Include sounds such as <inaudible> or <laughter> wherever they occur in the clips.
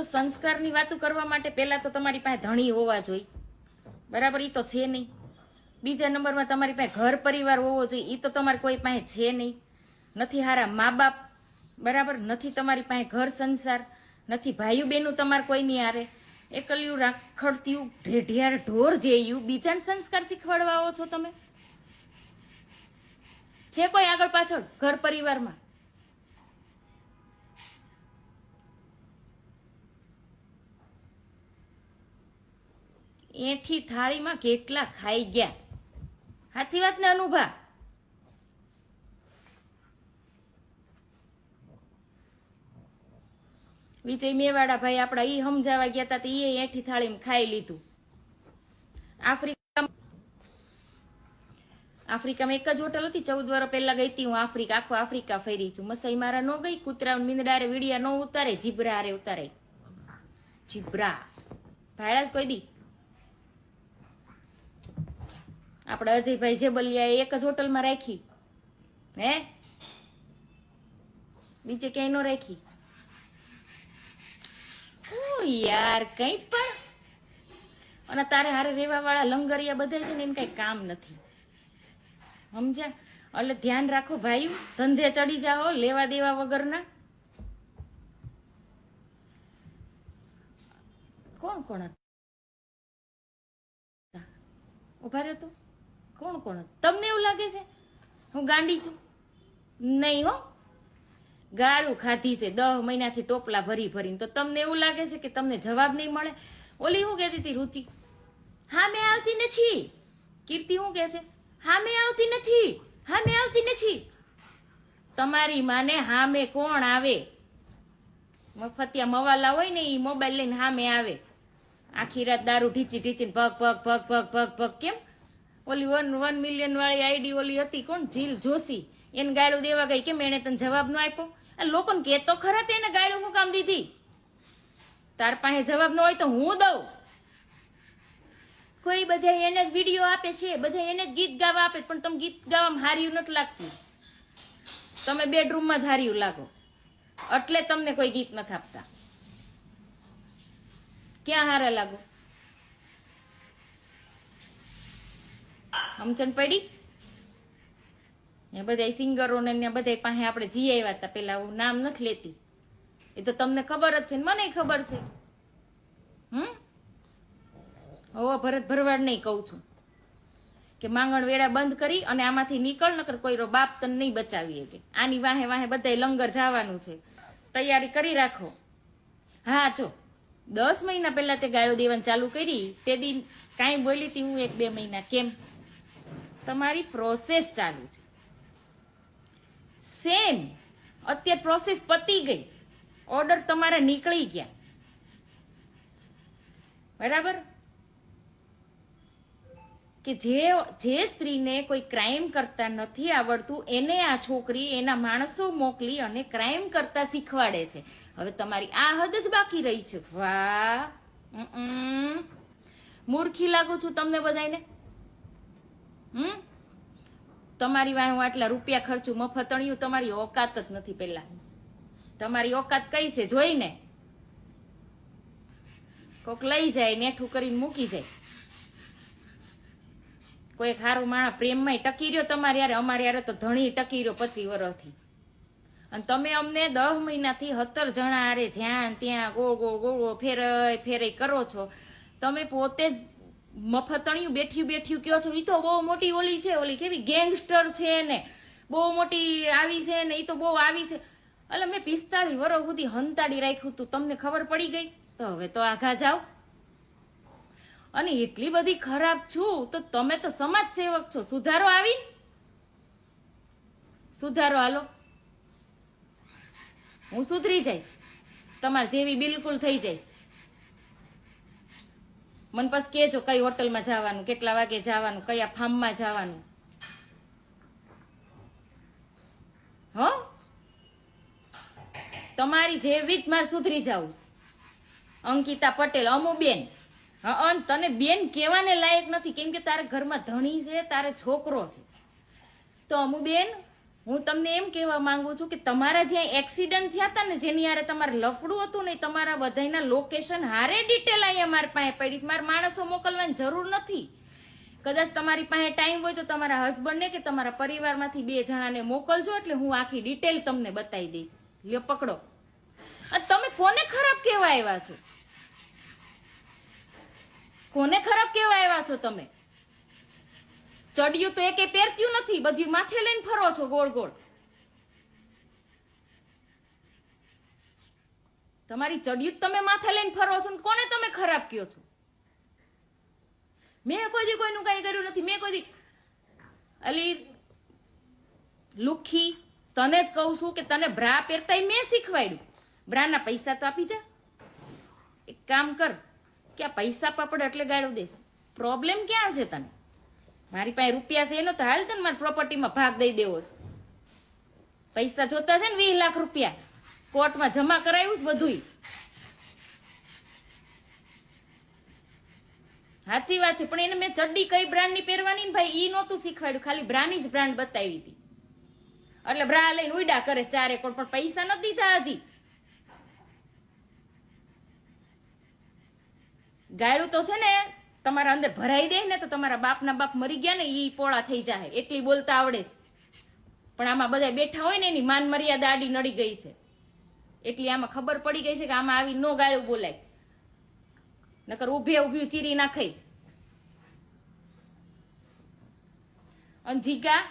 તો સંસ્કારની વાતો કરવા માટે પહેલાં તો તમારી પાસે ધણી હોવા જોઈએ. બરાબર? એ તો છે નહીં. બીજા નંબરમાં તમારી પાસે ઘર પરિવાર હોવો જોઈએ. એ તો તમારે કોઈ પાસે છે નહીં. નથી હારા મા બાપ બરાબર? નથી તમારી પાસે ઘર સંસાર. નથી ભાઈઓ બહેનું તમારે કોઈ નહીં હારે. એકલ્યું, રાખડતીયું, ઢેઢિયાર, ઢોર જેયું. બીજાને સંસ્કાર શીખવાડવા આવો છો તમે? છે કોઈ આગળ પાછળ ઘર પરિવારમાં? એઠી થાળીમાં કેટલા ખાઈ ગયા? સાચી વાત ને અનુભા? વિજય મેવાડા ભાઈ આપડા ઈ સમજાવા ગયા હતા એ એઠી થાળીમાં ખાઈ લીધું. આફ્રિકા આફ્રિકામાં એક જ હોટલ હતી, ચૌદ વર્ષ પહેલા ગઈ હતી, હું આફ્રિકા આખો આફ્રિકા ફરી છું. મસાઈ મારા નો ગઈ કૂતરા મીંદડારે વીડિયા નો ઉતારે જીબ્રા રે ઉતારે. જીબ્રા ભાડા જ કોઈ દી. આપડા અજયભાઈ જેબલિયા એક જ હોટલમાં રાખી. હે? બીજે ક્યાંય નો રાખી. ઓ યાર કઈ પણ. અને તારે હારે રેવા વાળા લંગરિયા બધા છે ને એને કઈ કામ નથી. સમજ્યા? એટલે ધ્યાન રાખો ભાઈ, ધંધે ચડી જાઓ, લેવા દેવા વગરના. કોણ કોણ હતા? ઊભા રહ્યો તું? કોણ કોણ? તમને એવું લાગે છે? હું ગાંડી છું. નહીં હો. ગાળું ખાધી છે. દહ મહિનાથી ટોપલા ભરી ભરીને. તો તમને એવું લાગે છે કે તમને જવાબ નહીં મળે? ઓલી હું કહેતી હતી, રુચિ? હા, મેં આવતી નથી. કીર્તિ શું કહે છે? હા, મેં આવતી નથી. હા, મેં આવતી નથી. તમારી માને હા મેં કોણ આવે? મફતિયા મવાલા હોય ને એ મોબાઈલ લઈને હા મેં આવે. આખી રાત દારૂ ઢીચી ઢીચીને ભગ ભગ ભગ ભગ ભગ ભગ, કેમ? ઓલી વન વન મિલિયન વાળી આઈડી ઓલી હતી કોણ? જીલ જોશી. એને ગાળું દેવા ગઈ કેમ એને તને જવાબ ન આપ્યો? આ લોકોને કે તો ખરા તેને ગાયલું હું કામ દીધી. તાર પાસે જવાબ ન હોય તો હું દઉં. કોઈ બધા એને જ વીડિયો આપે છે બધા એને જ ગીત ગાવા આપે પણ તમે ગીત ગાવામાં હાર્યું નથી લાગતું. તમે બેડરૂમમાં જ હાર્યું લાગો. એટલે તમને કોઈ ગીત નથી આપતા. ક્યાં હારા લાગો? સમજણ પડી? એ બધા સિંગરોને ને બધા પાસે આપણે જી આવ્યા હતા. પેલા હું નામ નથી લેતી. એ તો તમને ખબર જ છે ને, મને ખબર છે. હમ? હવે ભરત ભરવાડ નહીં કહું છું કે માંગણ વેળા બંધ કરી અને આમાંથી નીકળ, નકર કોઈ રો બાપ તને નહીં બચાવી કે આની વાહે વાહે બધાય લંગર જવાનું છે. તૈયારી કરી રાખો. હા, જો. દસ મહિના પહેલા તે ગાયો દેવાનું ચાલુ કરી. તે દિન કાંઈ બોલી હતી હું એક બે મહિના. કેમ? તમારી પ્રોસેસ ચાલુ છે. સેમ અત્યારે પ્રોસેસ પતી ગઈ. ઓર્ડર તમારા નીકળી ગયા. બરાબર? કે જે જે સ્ત્રીને કોઈ ક્રાઇમ કરતા નથી આવડતું, એને આ છોકરી, એના માણસો મોકલી અને ક્રાઇમ કરતા શીખવાડે છે. હવે તમારી આ હદ જ બાકી રહી છે. વાહ. મૂર્ખી લાગુ છું તમને બધાને? હમ? તમારી વાંહે હું આટલા રૂપિયા ખર્ચું મફતણિયું તમારી ઓકાત જ નથી પેલા તમારી ઓકાત કઈ છે? જોઈને કોક લઈ જાય, નેઠું કરીને મૂકી જાય. કોઈ ખારો માણા પ્રેમમાં ટકી રહ્યો તમારે યારે, અમારે યારે તો ધણી ટકી રહ્યો પચી વર્ષથી. અને તમે અમને દહ મહિનાથી સત્તર જણા હારે જ્યાં, ત્યાં ગોળ ગોળ ગોળ ફેરય ફેરય કરો છો. તમે પોતે જ મફતણિયું બેઠ્યું બેઠ્યું કયો છો એ તો બહુ મોટી ઓલી છે, ઓલી કેવી ગેંગસ્ટર છે ને, બહુ મોટી આવી છે ને એ તો બહુ આવી છે. એટલે મેં પિસ્તાળીસ વર્ષ સુધી હંતાડી રાખ્યું તું, તમને ખબર પડી ગઈ? તો હવે તો આઘા જાઓ. અને એટલી બધી ખરાબ છું, તો તમે તો સમાજ સેવક છો, સુધારો આવી? સુધારો, હાલો. હું સુધરી જઈશ, તમારે જેવી બિલકુલ થઈ જઈશ. મને પાસ કેજો કઈ હોટલમાં જવાનું, કેટલા વાગે જવાનું, કયા ફાર્મમાં જવાનું. હો? તમારી જેવી જ મારે સુધરી જાઉં. અંકિતા પટેલ અમુબેન હા, અન તને બેન કહેવાને લાયક નથી, કેમ કે તારે ઘરમાં ધણી છે, તારે છોકરો છે. તો અમુબેન હું તમને એમ કહેવા માંગુ છું કે તમારા જ્યાં એક્સિડન્ટ થયા હતા ને, જેની હારે તમારે લફડું હતું ને તમારા બધાના લોકેશન હારે ડિટેલ અહીંયા મારી પાસે પડી મારા માણસો મોકલવાની જરૂર નથી. કદાચ તમારી પાસે ટાઈમ હોય તો તમારા હસબન્ડને કે તમારા પરિવારમાંથી બે જણાને મોકલજો, એટલે હું આખી ડિટેલ તમને બતાવી દઈશ. લ્યો, પકડો. તમે કોને ખરાબ કહેવા આવ્યા છો? કોને ખરાબ કહેવા આવ્યા છો તમે? ચડિયું તો એકે પહેરતું નથી બધું માથે લઈને ફરો છો ગોળ ગોળ. તમારી ચડિયું તમે માથે લઈને ફરો છો કોને તમે ખરાબ કયો છો? મેં કોઈ દી કોઈનું કઈ કર્યું નથી, મેં કોઈ દી અલી, લુખી, તને જ કહું છું કે તને બ્રા પહેરતાય મેં શીખવાડ્યું. બ્રાના પૈસા તો આપી જા. એક કામ કર, કે આ પૈસા પાપડ એટલે ગાળો દેશ. પ્રોબ્લેમ ક્યાં છે તને? મારી પાસે રૂપિયા છે એનો તો હાલ તને મારી પ્રોપર્ટીમાં ભાગ દઈ દેવો પૈસા જોતા છે ને વીસ લાખ રૂપિયા. કોર્ટમાં જમા કરાવ્યું છે બધું સાચી વાત છે, પણ એને મેં ચડ્ડી કઈ બ્રાન્ડની પહેરવાની ને ભાઈ, ઈ નહોતું શીખવાડ્યું. ખાલી બ્રાની જ બ્રાન્ડ બતાવી હતી. એટલે બ્રા લઈને ઉડા કરે ચારે કોણ, પણ પૈસા નથી દીધા હજી. ગાયડું તો છે ને તમારા અંદર ભરાઈ દે ને તો તમારા બાપના બાપ મરી ગયા ને એ પોળા થઈ જાય. એટલી બોલતા આવડે પણ આમાં બધા બેઠા હોય ને એની માન મર્યાદા આડી નડી ગઈ છે. એટલી આમાં ખબર પડી ગઈ છે કે આમાં આવી નો ગાળું બોલાય. નકર ઉભે ઉભ્યું ચીરી નાખાય. અને જીગા,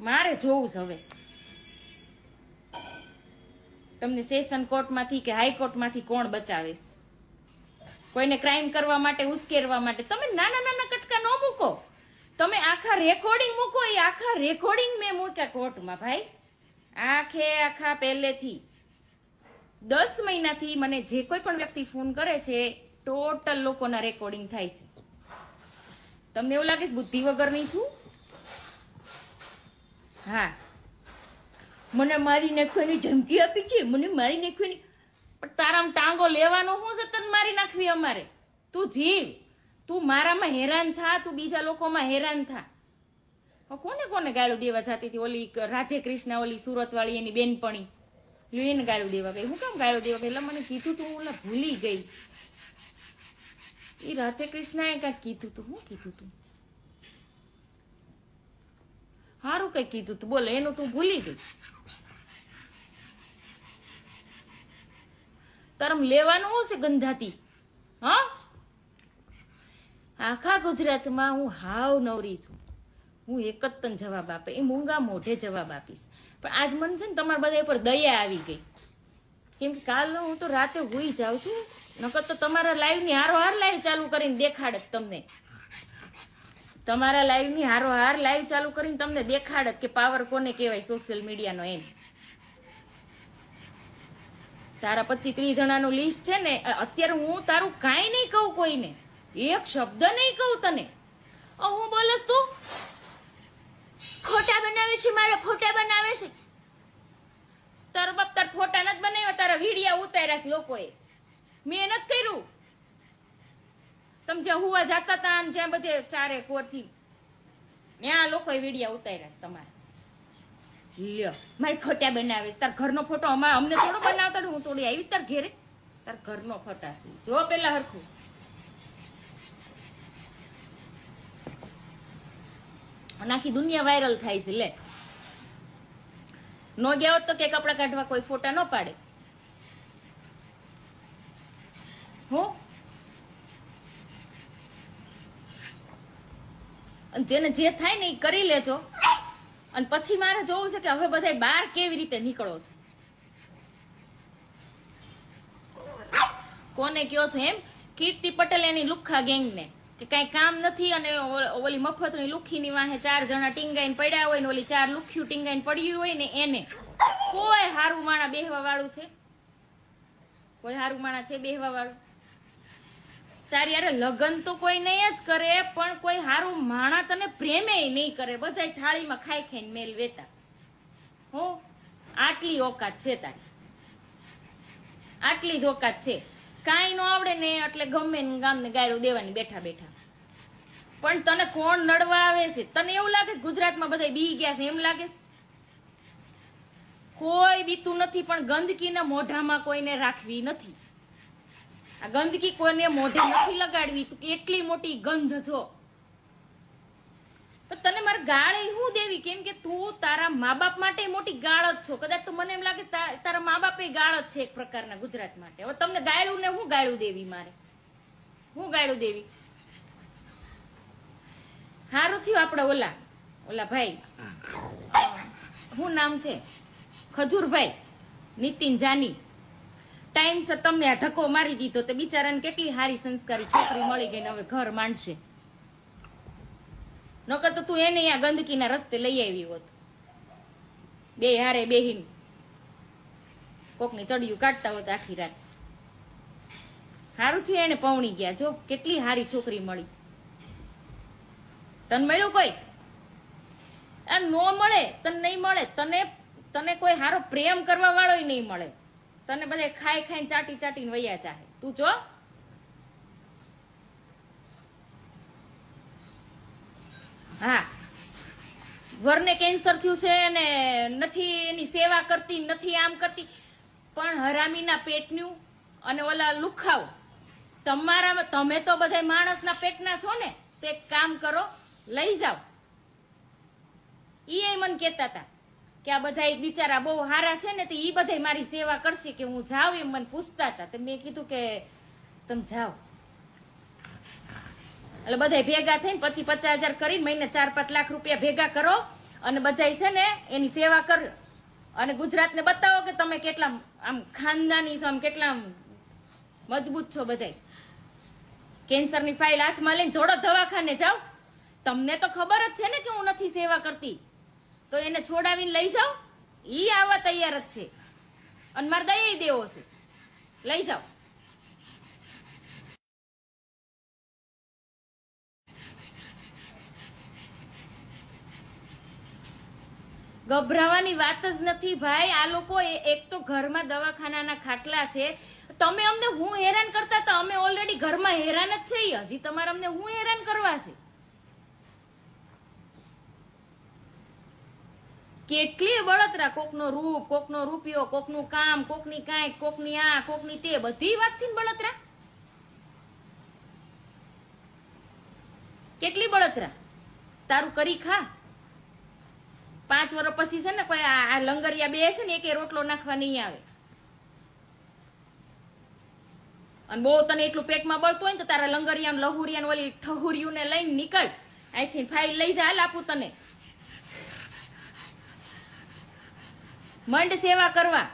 મારે જોવું છે હવે. તમને સેશન કોર્ટમાંથી કે હાઈકોર્ટમાંથી કોણ બચાવે કોઈને ક્રાઇમ કરવા માટે, ઉશ્કેરવા માટે. તમે નાના નાના કટકા ન મૂકો. તમે આખા રેકોર્ડિંગ મૂકો, એ આખા રેકોર્ડિંગ મેં મૂક્યા કોર્ટમાં, ભાઈ. આખે આખા પહેલેથી. દસ મહિનાથી મને જે કોઈ પણ વ્યક્તિ ફોન કરે છે ટોટલ લોકોના રેકોર્ડિંગ થાય છે. તમને એવું લાગે બુદ્ધિ વગરની છું? હા. મને મારી નાખવાની ધમકી આપી છે, મને મારી નાખવાની પણ તારામાં ટાંગો લેવાનો હું છે તને મારી નાખવી અમારે? તું જીવ. તું મારામાં હેરાન થા, તું બીજા લોકોમાં હેરાન થા. કોને કોને ગાળું દેવા જતી હતી ઓલી રાધે કૃષ્ણ, ઓલી સુરત વાળી એની બેનપણી? લ્યો એને ગાળું દેવા ગઈ. હું કેમ ગાળું દેવા ગઈ? એટલે મને કીધું તું, ઓલા ભૂલી ગઈ. એ રાધે કૃષ્ણએ કાંઈક કીધું તું. શું કીધું તું? સારું કઈ કીધું તું. બોલે, એનું તું ભૂલી ગઈ? તારમ લેવાનું શું છે ગંધાતી? હા? આખા ગુજરાતમાં હું હાવ નવરી છું. હું એક જ તને જવાબ આપે, એ મૂંગા મોઢે જવાબ આપીશ. પણ આજ મને છે ને તમારા બધા પર દયા આવી ગઈ. કેમ કે કાલ હું તો રાતે હોઈ જાઉં છું, નકર તો તમારા લાઈવની હારો હાર લાઈવ ચાલુ કરીને દેખાડત તમને. તમારા લાઈવની હારો હાર લાઈવ ચાલુ કરીને તમને દેખાડત કે પાવર કોને કહેવાય સોશિયલ મીડિયાનો એમ. તારા પચીસ ત્રીસ જણાનું લિસ્ટ છે ને અત્યારે હું તારું કાંઈ નહીં કહું કોઈને. એક શબ્દ નહીં કહું તને. હું બોલસ તું? ખોટા બનાવે છે, મારા ખોટા બનાવે છે. તારો બાપ તાર ફોટા નથી બનાવ્યા, તારા વિડિયા ઉતાર્યા લોકોએ. મેં નથી કર્યું. તમે જ્યાં હુવા જાતા હતા જ્યાં બધે ચારે કોરથી. ત્યાં લોકોએ વિડિયા ઉતાર્યા તમારા. લ્યો. ફોટા બનાવે. તાર ઘરનો ફોટો અમારે અમને થોડો બનાવતા હું થોડી આવી તાર ઘેરે. તાર ઘરનો ફોટા છે. જો પેલા હરખું. અને દુનિયા વાયરલ થાય છે, લે. નો ગયા હોત તો કે કપડા કાઢવા કોઈ ફોટા ન પાડે. હું? જેને જે થાય ને એ કરી લેજો. અને પછી મારે જોવું છે કે હવે બધા બહાર કેવી રીતે નીકળો છો? કોને કયો છો એમ? કીર્તિ પટેલ એની લુખ્ખા ગેંગને, કે કઈ કામ નથી અને ઓલી મફતની લુખ્ખીની વાહે ચાર જણા ટીંગાઈને પડ્યા હોય ને ઓલી ચાર લુખ્યું ટીંગાઈને પડ્યું હોય ને એને, કોઈ હારું માણા બેહવા વાળું છે? કોઈ હારું માણા છે બેહવા વાળું? તારી યારે લગન તો કોઈ નહીં જ કરે, પણ કોઈ સારું માણા તને પ્રેમે નહીં કરે. બધાય થાળીમાં ખાઈ ખાઈને મેલ વેતા. હો, આટલી ઓકાત છે તારી. આટલી જ ઓકાત છે. કાંઈ ન આવડે ને એટલે ગમે ને ગામને ગાયડું દેવાની બેઠા બેઠા. પણ તને કોણ નડવા આવે છે? તને એવું લાગે છે ગુજરાતમાં બધા બી ગયા છે? એમ લાગે છે? કોઈ બીતું નથી, પણ ગંદકીને મોઢામાં કોઈને રાખવી નથી. આ ગંદકી કોઈને મોઢે નથી લગાડવી. તું કેટલી મોટી ગંધ છો? તો તને મારે ગાળ ય હું દેવી? કેમ કે તું તારા મા બાપ માટે મોટી ગાળ જ છો. કદાચ તો મને એમ લાગે તારા મા બાપ એ ગાળ જ છે એક પ્રકારના ગુજરાત માટે. હવે તમને ગાળું ને હું ગાળું દેવી મારે? હું ગાળું દેવી? સારું થયું આપણે ઓલા ઓલા ભાઈ. શું નામ છે? ખજૂરભાઈ. નીતિન જાની. ટાઈમસર તમને આ ધક્કો મારી દીધો તો બિચારાને કેટલી સારી સંસ્કારી છોકરી મળી ગઈ ને હવે ઘર માંડશે. નકર તો તું એને અહીંયા ગંદકીના રસ્તે લઈ આવી હોત. બે હારે બેહીન. કોકની ચડિયું કાઢતા હોત આખી રાત. સારું થયું એને પવણી ગયા, જો કેટલી સારી છોકરી મળી. તને મળ્યું કોઈ? આ નો મળે, તને નહીં મળે, તને તને કોઈ સારો પ્રેમ કરવા વાળો નહીં મળે. તને બધે ખાઈ ખાઈને ચાટી ચાટીને વૈયા ચાહે તું જો. હા. વરને કેન્સર થયું છે અને નથી, એની સેવા કરતી, નથી આમ કરતી. પણ હરામીના પેટનું અને ઓલા લુખાવ તમારા તમે તો બધા માણસના પેટના છો ને, તો એક કામ કરો, લઈ જાઓ. ઈ મને કહેતા હતા કે આ બધા બિચારા બહુ હારા છે ને, તો એ બધા મારી સેવા કરશે કે હું જાઉં એમ મને પૂછતા હતા. તો મેં કીધું કે તમે જાઓ. એટલે બધા ભેગા થઈને પછી પચાસ હજાર કરીને મહિને ચાર પાંચ લાખ રૂપિયા ભેગા કરો અને બધા છે ને એની સેવા કર. અને ગુજરાતને બતાવો કે તમે કેટલા આમ ખાનદાની છો, આમ કેટલા મજબૂત છો બધા કેન્સરની ફાઇલ હાથમાં લઈને થોડો દવાખાને જાઓ. તમને તો ખબર જ છે ને કે હું નથી સેવા કરતી. તો એને છોડાવીને લઈ જાઓ. ઈ આવવા તૈયાર જ છે. અને મારે દઈ દેવો છે. લઈ જાઓ. ગભરાવાની વાત જ નથી ભાઈ. આ લોકો એક તો ઘરમાં દવાખાનાના ખાટલા છે. તમે અમને હું હેરાન કરતા હતા? અમે ઓલરેડી ઘરમાં હેરાન જ છે હજી તમારે અમને હું હેરાન કરવા છે? કેટલી બળતરા, કોકનો રૂપ, કોકનો રૂપિયો, કોકનું કામ, કોકની કાંઈક કોકની આ, કોકની તે, બધી વાતથી બળતરા? કેટલી બળતરા? તારું કરી ખા. પાંચ વર્ષ પછી છે ને કોઈ આ લંગરિયા બે છે ને એકે રોટલો નાખવા નહીં આવે. અને બહુ તને એટલું પેટમાં બળતું હોય ને, તો તારા લંગરિયા લહુરિયા ઓલી ઠહુરિયું ને લઈને નીકળ. અહીંથી ફાઇલ લઈ જા, હાલ આપું તને. મંડ સેવા કરવા.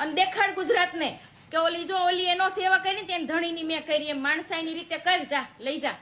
અને દેખાડ ગુજરાતને કે ઓલી જો ઓલી એનો સેવા કરી તેને ધણીની મેં કરી એમ. માણસાઈની રીતે કર જા, લઈ જા.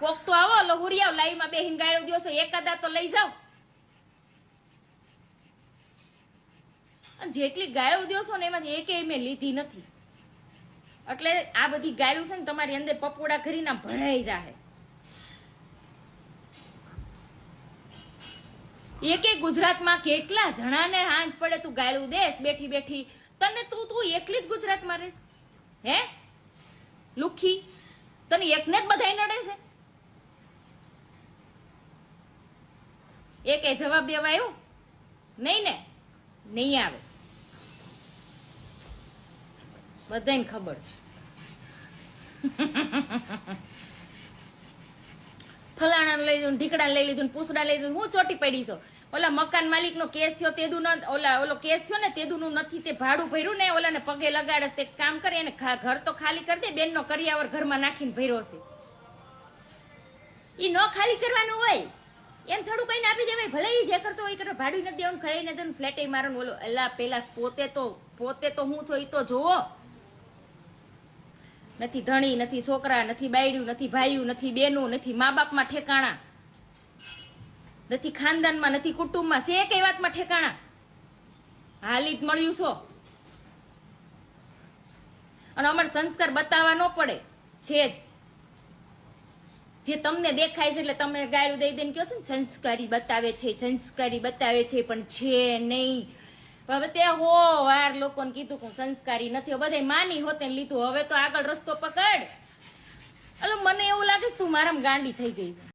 કોક તો આવો લહુરિયા લાઈમાં બેહીને ગાળો દિવસો એકાદા તો લઈ જાઓ. જેટલી ગાયો દિવસો ને એમાંથી એકેય મેં લીધી નથી. એટલે આ બધી ગાયું છે ને તમારી અંદર પપોડા કરીને ભરાઈ જાય એક એક ગુજરાતમાં કેટલા જણાને હાંજ પડે તું ગાયલું દેશ બેઠી બેઠી. તને તું તું એકલી જ ગુજરાતમાં રહેશ. હે? લુખી. તને એકને જ બધાય નડે છે. એક એ જવાબ દેવા આવ્યું નહીં ને? નહીં આવે. બધાને ખબર. છે <laughs> ફલાણાને લઈ લીધું ઢીકડા લઈ લીધું પૂસડા લઈ લીધું હું ચોટી પડી ઓલા મકાન માલિક નો કેસ થયો તેદું ઓલા ઓલો કેસ થયો ને તેદુનું નથી, તે ભાડું ભર્યું ને, ઓલાને પગે લગાડસ તે કામ કરે, એને ઘર તો ખાલી કરી દે બેન નો કરિયાવર ઘરમાં નાખીને ભર્યો છે. ઈ ન ખાલી કરવાનું હોય. એમ થોડું કઈ આપી દેવાય ભલે ઈ જે કરતો હોય કરતો ભાડું નથી દેવાનું ખરી નથી દેવાનું ફ્લેટે મારવાનું ઓલો એલા પેલા પોતે તો પોતે તો હું છો, ઈ તો જોવો. નથી ધણી, નથી છોકરા, નથી બાયડ્યું નથી ભાઈયું, નથી બેનું, નથી મા બાપમાં ઠેકાણા. નથી ખાનદાનમાં, નથી કુટુંબમાં. શે કઈ વાતમાં ઠેકાણા? હાલી જ મળ્યું છો. અને અમારે સંસ્કાર બતાવવા ન પડે. છે જ. જે તમને દેખાય છે એટલે તમે ગાયું દઈ દઈને કહો છો ને, સંસ્કારી બતાવે છે, સંસ્કારી બતાવે છે, પણ છે નહીં. હવે તે હો, વાર લોકોને કીધું કે સંસ્કારી નથી. બધા માની હોતે લીધું. હવે તો આગળ રસ્તો પકડ. અલો, મને એવું લાગે છે તું મારામાં ગાંડી થઈ ગઈ છે.